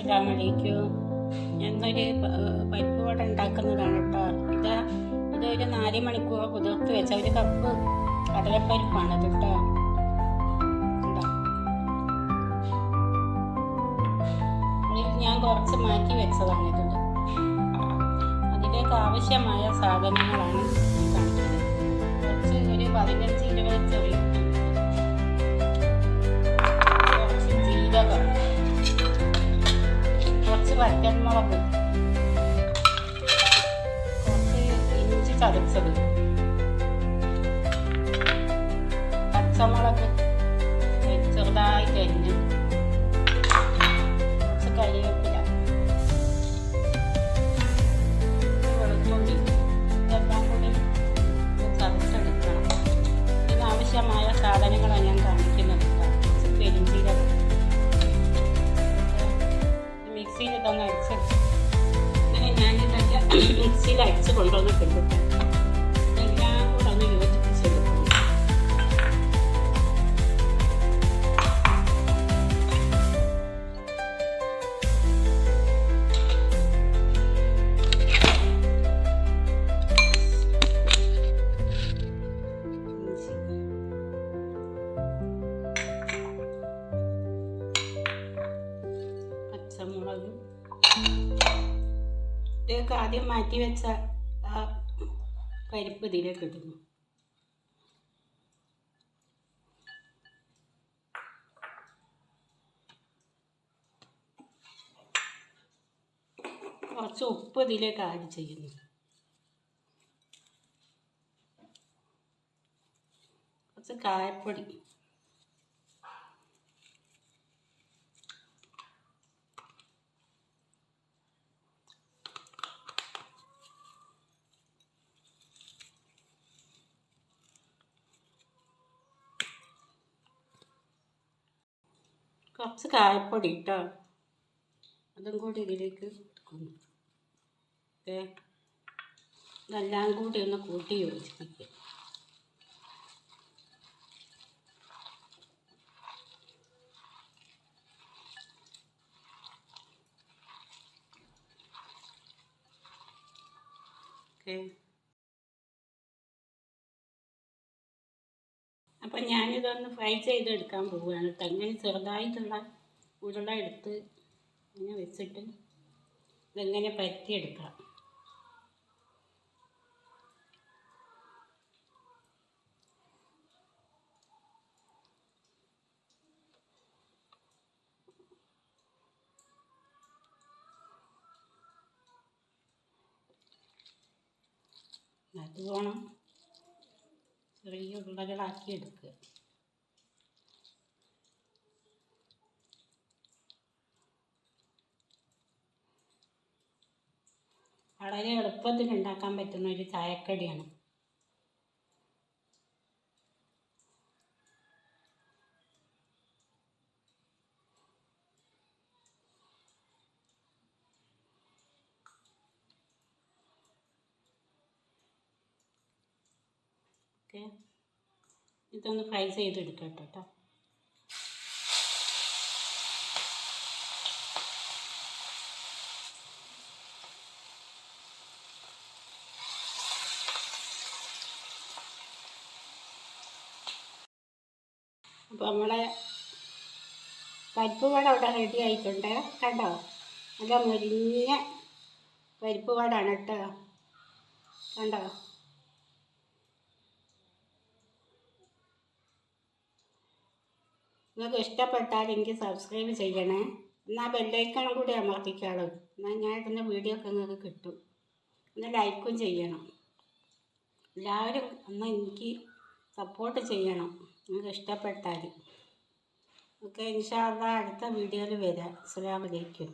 അസ്സലാമലൈക്കും ഞാനൊരു പരിപ്പ് വട ഉണ്ടാക്കുന്നതാണ് കേട്ടോ. ഇത് ഇതൊരു നാല് മണിക്കൂർ കുതിർത്ത് വെച്ച ഒരു കപ്പ് കടലപ്പരിപ്പാണ് അത് കേട്ടോ. ഞാൻ കുറച്ച് മാറ്റി വെച്ചതാണ് ഇത്. അതിലേക്ക് ആവശ്യമായ സാധനങ്ങളാണ് പതിനഞ്ച് ഇരുപത് ചെറിയ ജീരകം. വറ്റൻമുളക് കുറച്ച് ഇഞ്ചി ചതച്ചത്. പച്ചമുളക് ചെറുതായി കരിഞ്ഞ്. കുറച്ച് കരിവേപ്പില വെളുത്തുള്ളി ഇതെല്ലാം കൂടി ചതച്ചെടുക്കണം. ഇതിനാവശ്യമായ സാധനങ്ങളാണ് മിക്സിയിൽ അടിച്ച് കൊണ്ടുവന്നിട്ടുണ്ട് ഇതെല്ലാം കൂടെ ഒന്ന് യോജിപ്പിച്ചെടുക്കും പച്ചമുളക് ഇതൊക്കെ ആദ്യം മാറ്റി വെച്ച ആ പരിപ്പ് ഇതിലേക്ക് ഇടുന്നു. കുറച്ച് ഉപ്പ് ഇതിലേക്ക് ആഡ് ചെയ്യുന്നു. കുറച്ച് കായപ്പൊടി. കുറച്ച് കായപ്പൊടി കേട്ടോ അതും കൂടി ഇതിലേക്ക് എടുക്കുന്നു ഓക്കെ ഇതെല്ലാം കൂടി ഒന്ന് കൂട്ടി യോജിപ്പിക്കുക ഓക്കെ. അപ്പം ഞാനിതൊന്ന് ഫ്രൈ ചെയ്തെടുക്കാൻ പോവുകയാണ് കേട്ടോ. ഇങ്ങനെ ചെറുതായിട്ടുള്ള ഉരുള എടുത്ത് ഇങ്ങനെ വെച്ചിട്ട് ഇതെങ്ങനെ പരത്തിയെടുക്കാം നല്ലോണം ചെറിയ ഉരുളകളാക്കി എടുക്കുക. വളരെ എളുപ്പത്തിൽ ഉണ്ടാക്കാൻ പറ്റുന്ന ഒരു ചായക്കടിയാണ്. ഓക്കെ. ഇതൊന്ന് ഫ്രൈ ചെയ്തെടുക്കാം കേട്ടോ അപ്പോൾ നമ്മളെ പരിപ്പ് വട അവിടെ റെഡി ആയിട്ടുണ്ട്. കണ്ടോ? നല്ല മുരിഞ്ഞ പരിപ്പ് വടാണ് കേട്ടോ കണ്ടോ? നിങ്ങൾക്ക് ഇഷ്ടപ്പെട്ടാൽ എനിക്ക് സബ്സ്ക്രൈബ് ചെയ്യണേ. എന്നാൽ ബെല്ലൈക്കണം കൂടി അമർത്തിക്കാളൂ. എന്നാൽ ഞാൻ ഇടുന്ന വീഡിയോ ഒക്കെ നിങ്ങൾക്ക് കിട്ടും. പിന്നെ ലൈക്കും ചെയ്യണം. എല്ലാവരും ഒന്ന് എനിക്ക് സപ്പോർട്ട് ചെയ്യണം. നിങ്ങൾക്ക് ഇഷ്ടപ്പെട്ടാൽ ഓക്കെ ഇൻഷാ അടുത്ത വീഡിയോയിൽ വരാം. അസ്സാം അലൈക്കും.